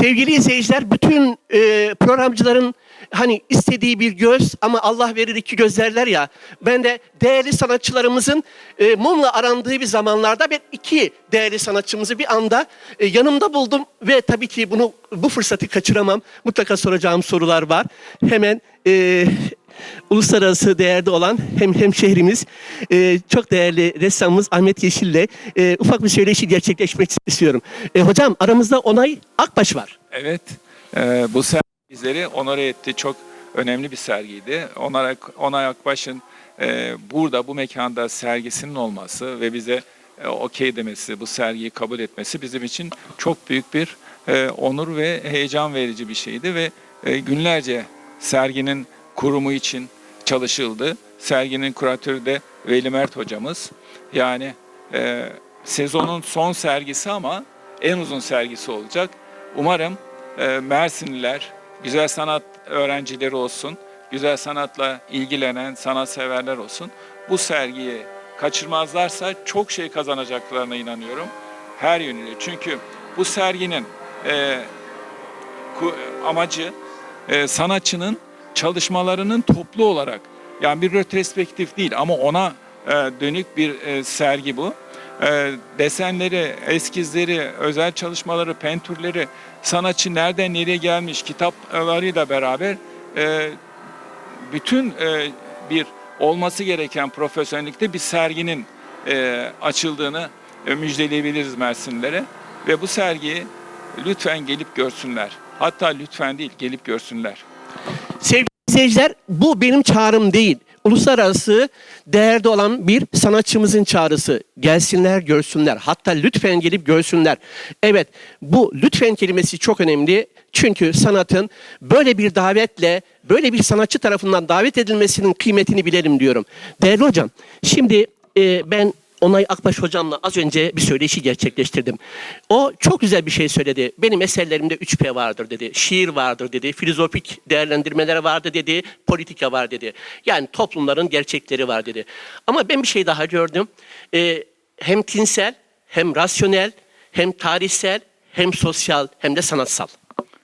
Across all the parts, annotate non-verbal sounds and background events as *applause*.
Sevgili izleyiciler, bütün e, programcıların hani istediği bir göz ama Allah verir iki göz derler ya. Ben de değerli sanatçılarımızın e, mumla arandığı bir zamanlarda ben iki değerli sanatçımızı bir anda e, yanımda buldum ve tabii ki bunu bu fırsatı kaçıramam. Mutlaka soracağım sorular var. Hemen e, uluslararası değerde olan hem hemşehrimiz, e, çok değerli ressamımız Ahmet Yeşil'le e, ufak bir söyleşi gerçekleşmek istiyorum. E, hocam aramızda Onay Akbaş var. Evet, e, bu sergi bizleri onore etti. Çok önemli bir sergiydi. Onay, Onay Akbaş'ın e, burada, bu mekanda sergisinin olması ve bize e, okey demesi, bu sergiyi kabul etmesi bizim için çok büyük bir e, onur ve heyecan verici bir şeydi ve e, günlerce serginin kurumu için çalışıldı. Serginin kuratörü de Veli Mert hocamız. Yani e, sezonun son sergisi ama en uzun sergisi olacak. Umarım e, Mersinliler, güzel sanat öğrencileri olsun, güzel sanatla ilgilenen sanatseverler olsun. Bu sergiyi kaçırmazlarsa çok şey kazanacaklarına inanıyorum. Her yönüyle. Çünkü bu serginin e, amacı e, sanatçının çalışmalarının toplu olarak yani bir retrospektif değil ama ona e, dönük bir e, sergi bu. E, desenleri, eskizleri, özel çalışmaları, pentürleri, sanatçı nereden nereye gelmiş kitaplarıyla beraber e, bütün e, bir olması gereken profesyonellikte bir serginin e, açıldığını e, müjdeleyebiliriz Mersinlilere. Ve bu sergiyi lütfen gelip görsünler. Hatta lütfen değil gelip görsünler. Sevgili izleyiciler bu benim çağrım değil. Uluslararası değerde olan bir sanatçımızın çağrısı. Gelsinler görsünler. Hatta lütfen gelip görsünler. Evet bu lütfen kelimesi çok önemli. Çünkü sanatın böyle bir davetle, böyle bir sanatçı tarafından davet edilmesinin kıymetini bilelim diyorum. Değerli hocam, şimdi e, ben Onay Akbaş hocamla az önce bir söyleşi gerçekleştirdim. O çok güzel bir şey söyledi. Benim eserlerimde 3P vardır dedi. Şiir vardır dedi. Filozofik değerlendirmeler vardı dedi. Politika var dedi. Yani toplumların gerçekleri var dedi. Ama ben bir şey daha gördüm. Ee, hem tinsel, hem rasyonel, hem tarihsel, hem sosyal, hem de sanatsal.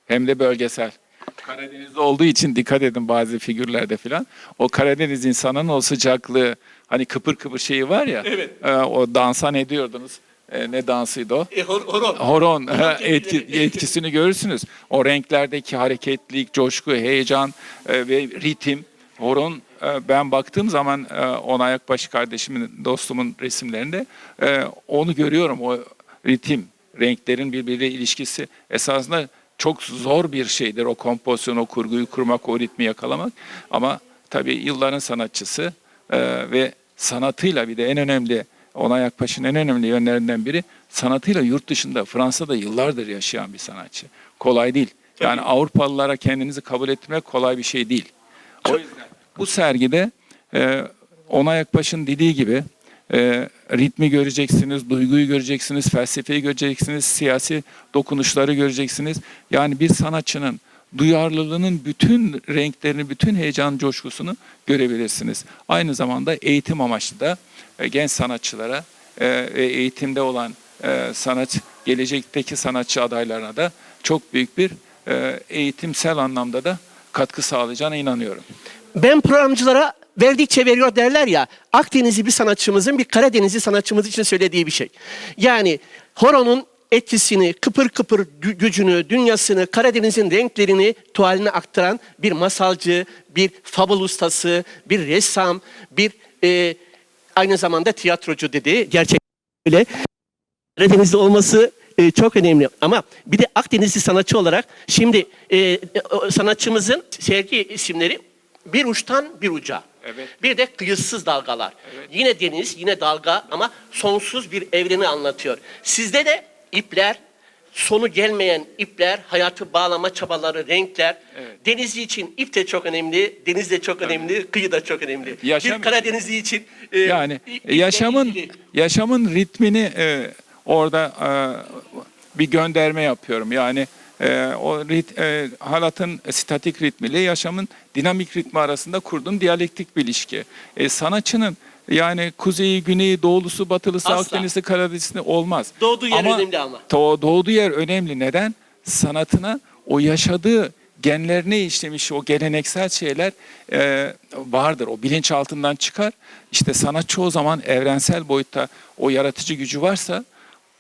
Hem de bölgesel. Karadeniz'de olduğu için dikkat edin bazı figürlerde filan. O Karadeniz insanının o sıcaklığı hani kıpır kıpır şeyi var ya. Evet. e, o dansa ne diyordunuz? E, ne dansıydı o? E, hor- horon. Horon *laughs* etki, *laughs* etkisini görürsünüz. O renklerdeki hareketlilik, coşku, heyecan e, ve ritim. Horon e, ben baktığım zaman e, Onay Akbaş kardeşimin, dostumun resimlerinde e, onu görüyorum. O ritim, renklerin birbiriyle ilişkisi esasında çok zor bir şeydir. O kompozisyon, o kurguyu kurmak, o ritmi yakalamak. Ama tabii yılların sanatçısı e, ve sanatıyla bir de en önemli Onay Akbaş'ın en önemli yönlerinden biri sanatıyla yurt dışında Fransa'da yıllardır yaşayan bir sanatçı. Kolay değil. Yani Avrupalılara kendinizi kabul ettirmek kolay bir şey değil. O yüzden bu sergide e, Onay Akbaş'ın dediği gibi e, ritmi göreceksiniz, duyguyu göreceksiniz, felsefeyi göreceksiniz, siyasi dokunuşları göreceksiniz. Yani bir sanatçının duyarlılığının bütün renklerini, bütün heyecan coşkusunu görebilirsiniz. Aynı zamanda eğitim amaçlı da e, genç sanatçılara e, ve eğitimde olan e, sanat, gelecekteki sanatçı adaylarına da çok büyük bir eğitimsel anlamda da katkı sağlayacağına inanıyorum. Ben programcılara verdikçe veriyor derler ya. Akdenizli bir sanatçımızın bir Karadenizli sanatçımız için söylediği bir şey. Yani horonun etkisini, kıpır kıpır gü- gücünü, dünyasını, Karadeniz'in renklerini tuvaline aktaran bir masalcı, bir fabul ustası, bir ressam, bir e, aynı zamanda tiyatrocu dedi. Gerçek öyle. Karadenizli olması e, çok önemli. Ama bir de Akdenizli sanatçı olarak şimdi e, sanatçımızın sergi isimleri bir uçtan bir uca. Evet. Bir de kıyısız dalgalar. Yine deniz, yine dalga ama sonsuz bir evreni anlatıyor. Sizde de ipler, sonu gelmeyen ipler, hayatı bağlama çabaları, renkler. Evet. Denizli için ip de çok önemli, deniz de çok önemli, kıyı da çok önemli. Yaşam- Bir Karadenizli için e, Yani yaşamın ilgili. yaşamın ritmini e, orada e, bir gönderme yapıyorum. Yani e, o rit, e, halatın statik ritmiyle yaşamın dinamik ritmi arasında kurduğum diyalektik bir ilişki. E, sanatçının yani kuzeyi, güneyi, doğulusu, batılısı, Asla. Karadeniz'i olmaz. Doğduğu yer önemli ama. To- doğduğu yer önemli. Neden? sanatına o yaşadığı genlerine işlemiş o geleneksel şeyler e, vardır. O bilinç altından çıkar. İşte sanat çoğu zaman evrensel boyutta o yaratıcı gücü varsa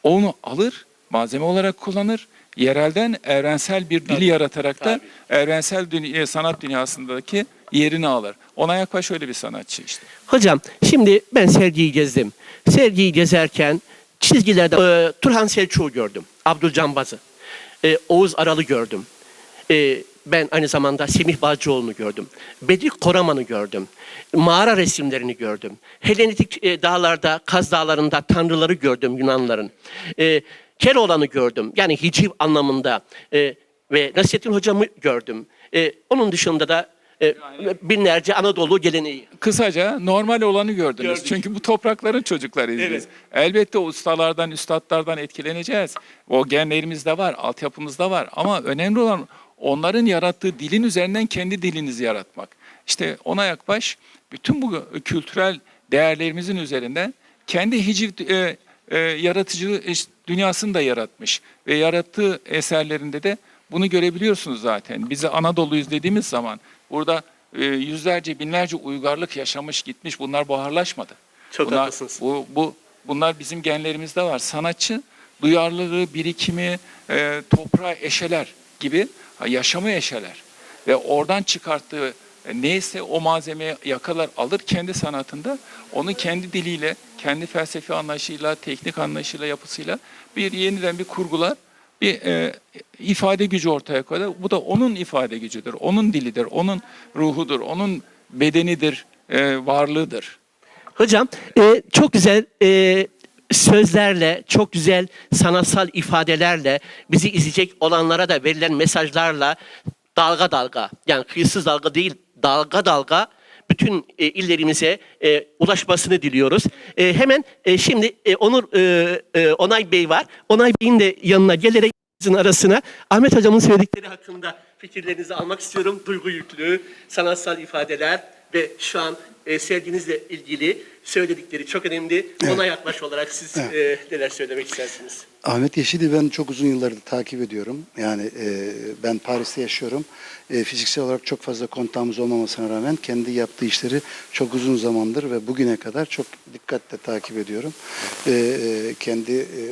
onu alır, malzeme olarak kullanır. Yerelden evrensel bir dili Tabii, yaratarak da tabii. evrensel dünya, sanat dünyasındaki yerini alır. Ona yakbaş öyle bir sanatçı işte. Hocam şimdi ben sergiyi gezdim. Sergiyi gezerken çizgilerde e, Turhan Selçuk'u gördüm. Abdülcan Bazı. E, Oğuz Aralı gördüm. E, ben aynı zamanda Semih Balcıoğlu'nu gördüm. Bedri Koraman'ı gördüm. Mağara resimlerini gördüm. Helenistik e, dağlarda, Kaz Dağları'nda tanrıları gördüm Yunanların. E, Keloğlan'ı gördüm. Yani hiciv anlamında. E, ve Nasrettin Hocam'ı gördüm. E, onun dışında da e, binlerce Anadolu geleneği. Kısaca normal olanı gördünüz. Gördük. Çünkü bu toprakların çocuklarıyız Evet. biz. Elbette o ustalardan, üstadlardan etkileneceğiz. O genlerimizde var, altyapımızda var. Ama önemli olan onların yarattığı dilin üzerinden kendi dilinizi yaratmak. İşte ona yakbaş bütün bu kültürel değerlerimizin üzerinden kendi hiciv e, e, yaratıcı dünyasını da yaratmış. Ve yarattığı eserlerinde de bunu görebiliyorsunuz zaten. Bizi Anadolu'yuz dediğimiz zaman burada e, yüzlerce binlerce uygarlık yaşamış gitmiş bunlar buharlaşmadı. Çok bunlar, haklısınız. Bu, bu, bunlar bizim genlerimizde var. Sanatçı duyarlılığı, birikimi, e, toprağı eşeler gibi yaşamı eşeler. Ve oradan çıkarttığı neyse o malzemeyi yakalar alır kendi sanatında onu kendi diliyle, kendi felsefi anlayışıyla, teknik anlayışıyla, yapısıyla bir yeniden bir kurgular bir e, ifade gücü ortaya koyar. Bu da onun ifade gücüdür, onun dilidir, onun ruhudur, onun bedenidir, e, varlığıdır. Hocam e, çok güzel e, sözlerle, çok güzel sanatsal ifadelerle bizi izleyecek olanlara da verilen mesajlarla dalga dalga yani kıyısız dalga değil dalga dalga bütün e, illerimize e, ulaşmasını diliyoruz. E, hemen e, şimdi e, Onur e, e, Onay Bey var. Onay Bey'in de yanına gelerek arasına Ahmet Hocam'ın söyledikleri hakkında fikirlerinizi almak istiyorum. Duygu yüklü, sanatsal ifadeler ve şu an e, serginizle ilgili söyledikleri çok önemli. Ona yaklaş olarak siz e, neler söylemek istersiniz? Ahmet Yeşil'i ben çok uzun yıllardır takip ediyorum. Yani e, ben Paris'te yaşıyorum. E, fiziksel olarak çok fazla kontağımız olmamasına rağmen kendi yaptığı işleri çok uzun zamandır ve bugüne kadar çok dikkatle takip ediyorum. E, e, kendi e,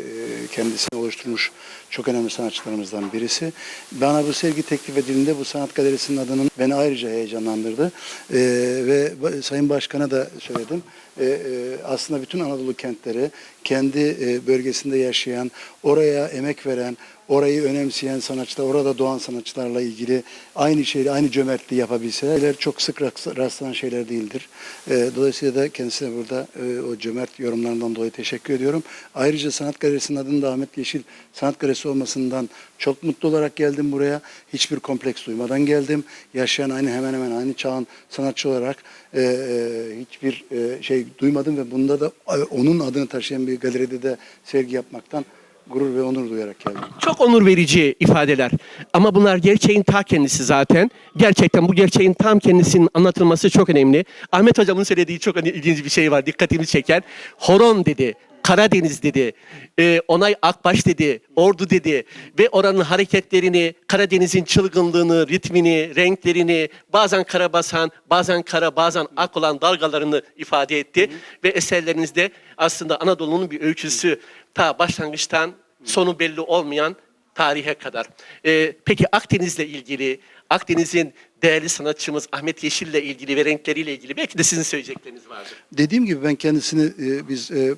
kendisini oluşturmuş çok önemli sanatçılarımızdan birisi. Bana bu sergi teklif edildiğinde bu sanat galerisinin adının beni ayrıca heyecanlandırdı. E, ve Sayın Başkan'a da söyledim. E, e, aslında bütün Anadolu kentleri kendi e, bölgesinde yaşayan, oraya emek veren, orayı önemseyen sanatçılar, orada doğan sanatçılarla ilgili aynı şeyi, aynı cömertliği yapabilseler çok sık rast- rastlanan şeyler değildir. E, dolayısıyla da kendisine burada e, o cömert yorumlarından dolayı teşekkür ediyorum. Ayrıca Sanat Galerisi'nin adının da Ahmet Yeşil Sanat Galerisi olmasından çok mutlu olarak geldim buraya. Hiçbir kompleks duymadan geldim. Yaşayan aynı hemen hemen aynı çağın sanatçı olarak e, e, hiçbir şey duymadım ve bunda da onun adını taşıyan bir galeride de sergi yapmaktan gurur ve onur duyarak geldim. Çok onur verici ifadeler. Ama bunlar gerçeğin ta kendisi zaten. Gerçekten bu gerçeğin tam kendisinin anlatılması çok önemli. Ahmet Hocam'ın söylediği çok ilginç bir şey var. Dikkatimi çeken. Horon dedi. Karadeniz dedi. Ee, Onay Akbaş dedi. Ordu dedi. Ve oranın hareketlerini, Karadeniz'in çılgınlığını, ritmini, renklerini, bazen kara basan, bazen kara, bazen ak olan dalgalarını ifade etti. Ve eserlerinizde aslında Anadolu'nun bir öyküsü ta başlangıçtan sonu belli olmayan tarihe kadar. Ee, peki Akdeniz'le ilgili, Akdeniz'in değerli sanatçımız Ahmet Yeşil'le ilgili ve renkleriyle ilgili belki de sizin söyleyecekleriniz vardır. Dediğim gibi ben kendisini e, biz e,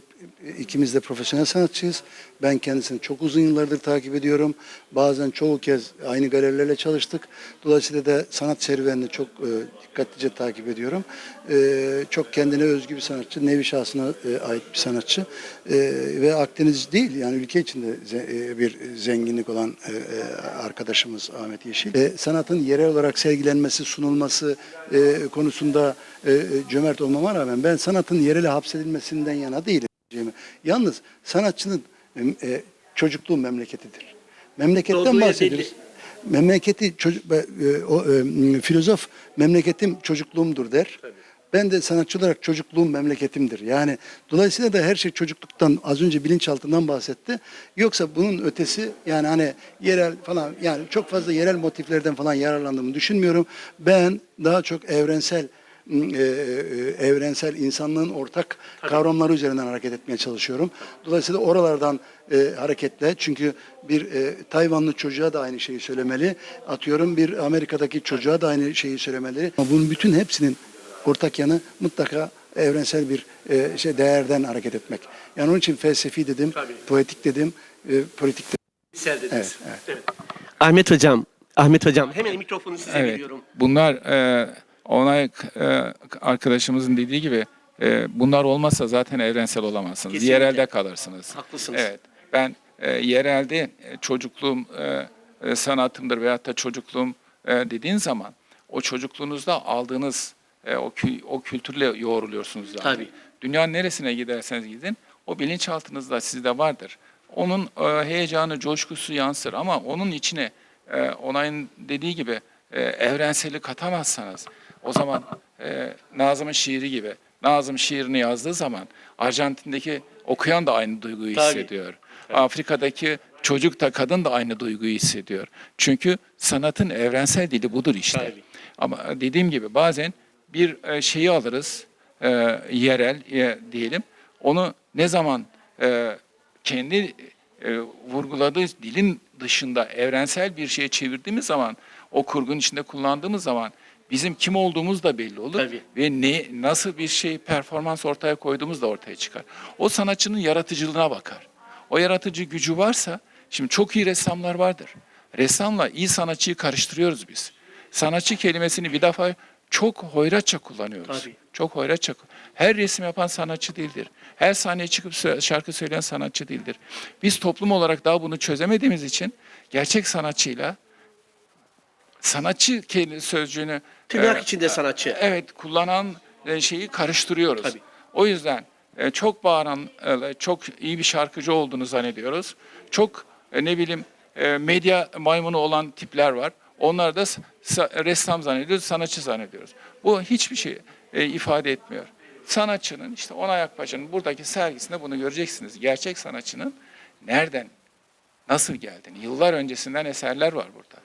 ikimiz de profesyonel sanatçıyız. Ben kendisini çok uzun yıllardır takip ediyorum. Bazen çoğu kez aynı galerilerle çalıştık. Dolayısıyla da sanat serüvenini çok e, dikkatlice takip ediyorum. Çok kendine özgü bir sanatçı, nevi şahsına ait bir sanatçı. Ve Akdeniz değil yani ülke içinde bir zenginlik olan arkadaşımız Ahmet Yeşil. Sanatın yerel olarak sergilenmesi, sunulması e, konusunda e, e, cömert olmama rağmen ben sanatın yerele hapsedilmesinden yana değilim. Yalnız sanatçının e, e, çocukluğu memleketidir. Memleketten Doğduğu bahsediyoruz. Memleketi çocuk e, o e, filozof memleketim çocukluğumdur der. Tabii. Ben de sanatçı olarak çocukluğum memleketimdir. Yani dolayısıyla da her şey çocukluktan az önce bilinçaltından bahsetti. Yoksa bunun ötesi yani hani yerel falan yani çok fazla yerel motiflerden falan yararlandığımı düşünmüyorum. Ben daha çok evrensel e, e, evrensel insanlığın ortak kavramları üzerinden hareket etmeye çalışıyorum. Dolayısıyla oralardan e, hareketle çünkü bir e, Tayvanlı çocuğa da aynı şeyi söylemeli. Atıyorum bir Amerika'daki çocuğa da aynı şeyi söylemeli. Bunun bütün hepsinin ortak yanı mutlaka evrensel bir e, şey değerden hareket etmek. Yani onun için felsefi dedim, Tabii. poetik dedim, e, politik dedim. Sel dediniz. Evet, evet. Ahmet Hocam, Ahmet Hocam hemen mikrofonu size Evet. veriyorum. Bunlar e, Onay e, arkadaşımızın dediği gibi e, bunlar olmazsa zaten evrensel olamazsınız. Kesinlikle. Yerelde kalırsınız. Haklısınız. Evet. Ben e, yerelde e, çocukluğum e, e, sanatımdır veyahut da çocukluğum e, dediğin zaman o çocukluğunuzda aldığınız e, o kü- o kültürle yoğruluyorsunuz zaten. Tabii. Dünyanın neresine giderseniz gidin o bilinçaltınızda sizde vardır. Onun e, heyecanı, coşkusu yansır ama onun içine e, Onay'ın dediği gibi e, evrenseli katamazsanız o zaman e, Nazım'ın şiiri gibi Nazım şiirini yazdığı zaman Arjantin'deki okuyan da aynı duyguyu Tabii. hissediyor. Afrika'daki çocuk da kadın da aynı duyguyu hissediyor. Çünkü sanatın evrensel dili budur işte. Tabii. Ama dediğim gibi bazen bir e, şeyi alırız e, yerel e, diyelim. Onu ne zaman e, kendi e, vurguladığı dilin dışında evrensel bir şeye çevirdiğimiz zaman o kurgun içinde kullandığımız zaman bizim kim olduğumuz da belli olur Tabii. ve ne nasıl bir şey performans ortaya koyduğumuz da ortaya çıkar. O sanatçının yaratıcılığına bakar. O yaratıcı gücü varsa şimdi çok iyi ressamlar vardır. Ressamla iyi sanatçıyı karıştırıyoruz biz. Sanatçı kelimesini bir defa çok hoyratça kullanıyoruz. Tabii. Çok hoyratça. Her resim yapan sanatçı değildir. Her sahneye çıkıp şarkı söyleyen sanatçı değildir. Biz toplum olarak daha bunu çözemediğimiz için gerçek sanatçıyla sanatçı sözcüğünü Tırnak e, içinde sanatçı. Evet, kullanan e, şeyi karıştırıyoruz. Tabii. O yüzden e, çok bağıran, e, çok iyi bir şarkıcı olduğunu zannediyoruz. Çok e, ne bileyim e, medya maymunu olan tipler var. Onlar da sa- sa- ressam zannediyoruz, sanatçı zannediyoruz. Bu hiçbir şey e, ifade etmiyor. Sanatçının işte Onay Akbaş'ın buradaki sergisinde bunu göreceksiniz. Gerçek sanatçının nereden, nasıl geldiğini. Yıllar öncesinden eserler var burada.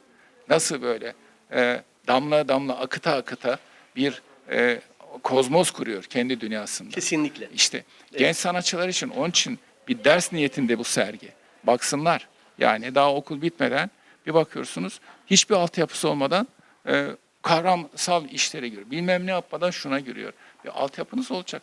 Nasıl böyle e, damla damla akıta akıta bir e, kozmos kuruyor kendi dünyasında. Kesinlikle. İşte genç sanatçılar için onun için bir ders niyetinde bu sergi. Baksınlar. Yani daha okul bitmeden bir bakıyorsunuz hiçbir altyapısı olmadan e, kavramsal işlere giriyor. Bilmem ne yapmadan şuna giriyor. Bir altyapınız olacak.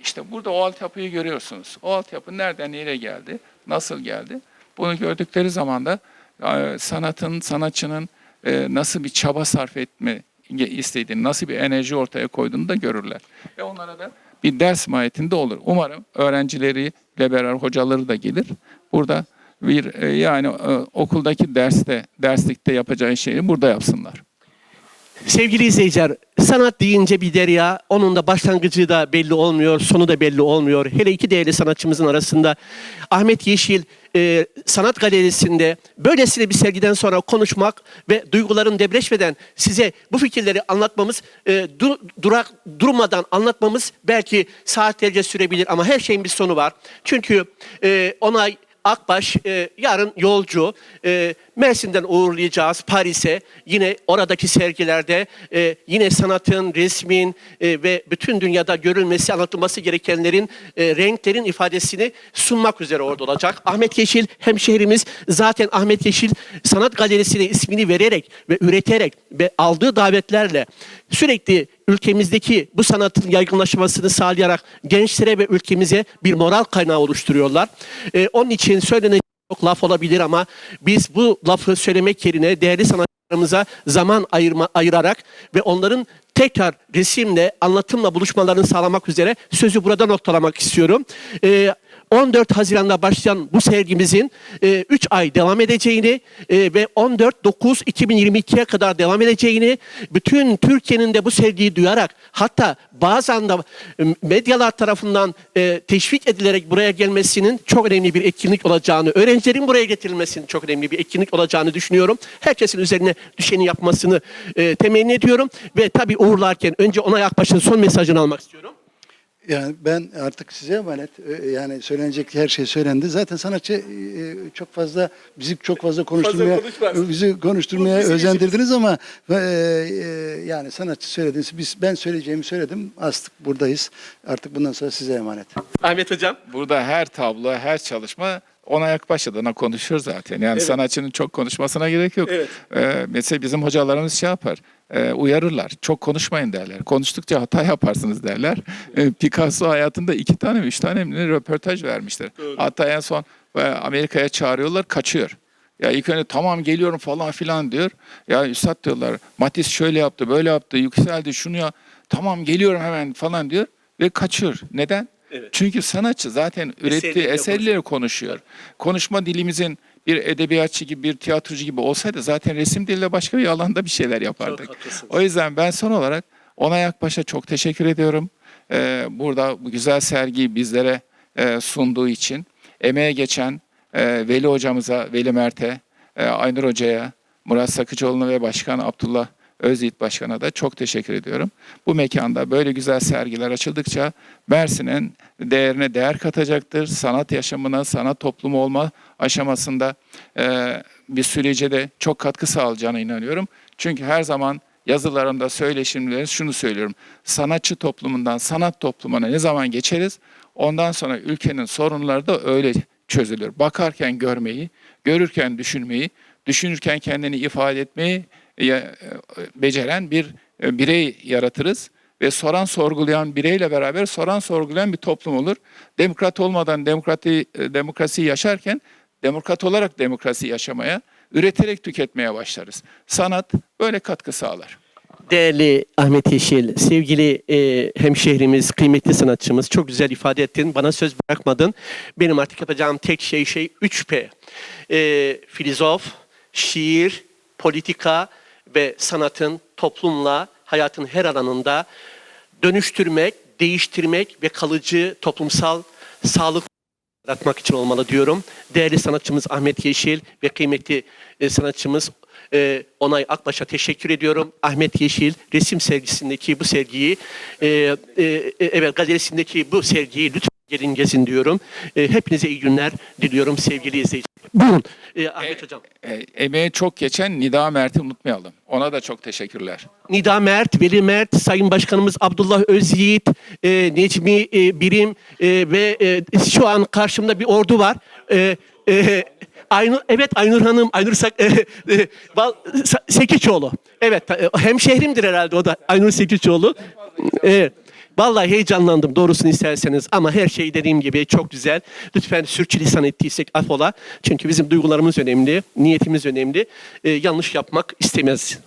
İşte burada o altyapıyı görüyorsunuz. O altyapı nereden nereye geldi, nasıl geldi? Bunu gördükleri zaman da e, sanatın, sanatçının e, nasıl bir çaba sarf etme istediğini, nasıl bir enerji ortaya koyduğunu da görürler. Ve onlara da bir ders mahiyetinde olur. Umarım öğrencileriyle beraber hocaları da gelir. Burada bir e, yani e, okuldaki derste, derslikte yapacağı şeyi burada yapsınlar. Sevgili izleyiciler, sanat deyince bir derya, onun da başlangıcı da belli olmuyor, sonu da belli olmuyor. Hele iki değerli sanatçımızın arasında Ahmet Yeşil e, Sanat Galerisi'nde böylesine bir sergiden sonra konuşmak ve duyguların debreşmeden size bu fikirleri anlatmamız, e, dur- durak durmadan anlatmamız belki saatlerce sürebilir ama her şeyin bir sonu var. Çünkü e, Onay Akbaş e, yarın yolcu. E, Mersin'den uğurlayacağız Paris'e. Yine oradaki sergilerde e, yine sanatın, resmin e, ve bütün dünyada görülmesi, anlatılması gerekenlerin, e, renklerin ifadesini sunmak üzere orada olacak. Ahmet Yeşil hemşehrimiz zaten Ahmet Yeşil Sanat Galerisi'ne ismini vererek ve üreterek ve aldığı davetlerle sürekli ülkemizdeki bu sanatın yaygınlaşmasını sağlayarak gençlere ve ülkemize bir moral kaynağı oluşturuyorlar. Ee, onun için söylenecek çok laf olabilir ama biz bu lafı söylemek yerine değerli sanatçılarımıza zaman ayırma, ayırarak ve onların tekrar resimle, anlatımla buluşmalarını sağlamak üzere sözü burada noktalamak istiyorum. Ee, 14 Haziran'da başlayan bu sergimizin 3 ay devam edeceğini e, ve 14-9-2022'ye kadar devam edeceğini, bütün Türkiye'nin de bu sergiyi duyarak hatta bazen de e, medyalar tarafından e, teşvik edilerek buraya gelmesinin çok önemli bir etkinlik olacağını, öğrencilerin buraya getirilmesinin çok önemli bir etkinlik olacağını düşünüyorum. Herkesin üzerine düşeni yapmasını e, temenni ediyorum ve tabii uğurlarken önce Onay Akbaş'ın son mesajını almak istiyorum. Yani ben artık size emanet. Ee, Yani söylenecek her şey söylendi. Zaten sanatçı e, çok fazla bizi çok fazla konuşturmaya konuşmaz. bizi konuşturmaya bizi özendirdiniz ama e, e, yani sanatçı söylediniz. Biz ben söyleyeceğimi söyledim. Astık buradayız. Artık bundan sonra size emanet. Ahmet Hocam. Burada her tablo, her çalışma ona yakbaş adına konuşur zaten. Yani Evet. sanatçının çok konuşmasına gerek yok. Evet. Ee, mesela bizim hocalarımız şey yapar, e, uyarırlar. Çok konuşmayın derler. Konuştukça hata yaparsınız derler. E, Picasso hayatında iki tane mi, üç tane mi röportaj vermiştir. Hatta en son e, Amerika'ya çağırıyorlar, kaçıyor. Ya ilk önce tamam geliyorum falan filan diyor. Ya üstad diyorlar, Matisse şöyle yaptı, böyle yaptı, yükseldi, şunu ya. Tamam geliyorum hemen falan diyor ve kaçıyor. Neden? Evet. Çünkü sanatçı zaten ürettiği Eserleriyle eserleri konuşuyor. Konuşma dilimizin bir edebiyatçı gibi, bir tiyatrocu gibi olsaydı zaten resim diliyle başka bir alanda bir şeyler yapardık. O yüzden ben son olarak Onay Akbaş'a çok teşekkür ediyorum. Ee, burada bu güzel sergiyi bizlere e, sunduğu için. Emeğe geçen e, Veli hocamıza, Veli Mert'e, e, Aynur Hoca'ya, Murat Sakıcıoğlu'na ve Başkan Abdullah Özyiğit Başkan'a da çok teşekkür ediyorum. Bu mekanda böyle güzel sergiler açıldıkça Mersin'in değerine değer katacaktır. Sanat yaşamına, sanat toplumu olma aşamasında e, bir sürece de çok katkı sağlayacağına inanıyorum. Çünkü her zaman yazılarımda, söyleşimlerimde şunu söylüyorum. Sanatçı toplumundan sanat toplumuna ne zaman geçeriz? Ondan sonra ülkenin sorunları da öyle çözülür. Bakarken görmeyi, görürken düşünmeyi, düşünürken kendini ifade etmeyi beceren bir e, birey yaratırız ve soran sorgulayan bireyle beraber soran sorgulayan bir toplum olur. Demokrat olmadan demokrati e, demokrasiyi yaşarken demokrat olarak demokrasi yaşamaya, üreterek tüketmeye başlarız. Sanat böyle katkı sağlar. Değerli Ahmet Yeşil, sevgili e, hemşehrimiz, kıymetli sanatçımız çok güzel ifade ettin. Bana söz bırakmadın. Benim artık yapacağım tek şey şey 3P. E, filozof, şiir, politika ve sanatın toplumla hayatın her alanında dönüştürmek, değiştirmek ve kalıcı toplumsal sağlık yaratmak için olmalı diyorum. Değerli sanatçımız Ahmet Yeşil ve kıymetli e, sanatçımız e, Onay Akbaş'a teşekkür ediyorum. Ahmet Yeşil resim sergisindeki bu sergiyi, e, evet galerisindeki bu sergiyi lütfen gelin gezin diyorum. Hepinize iyi günler diliyorum sevgili izleyiciler. Buyurun e, Ahmet Hocam. E, emeğe çok geçen Nida Mert'i unutmayalım. Ona da çok teşekkürler. Nida Mert, Veli Mert, Sayın Başkanımız Abdullah Özyiğit, e, Necmi e, Birim e, ve e, şu an karşımda bir ordu var. E, e, Aynur, evet Aynur Hanım, Aynur Sak, e, e, Bal- Sekiçoğlu. Evet, e, hemşehrimdir herhalde o da Aynur Sekiçoğlu. Evet. Vallahi heyecanlandım doğrusunu isterseniz ama her şey dediğim gibi çok güzel. Lütfen sürçülisan ettiysek afola. Çünkü bizim duygularımız önemli, niyetimiz önemli. E, yanlış yapmak istemez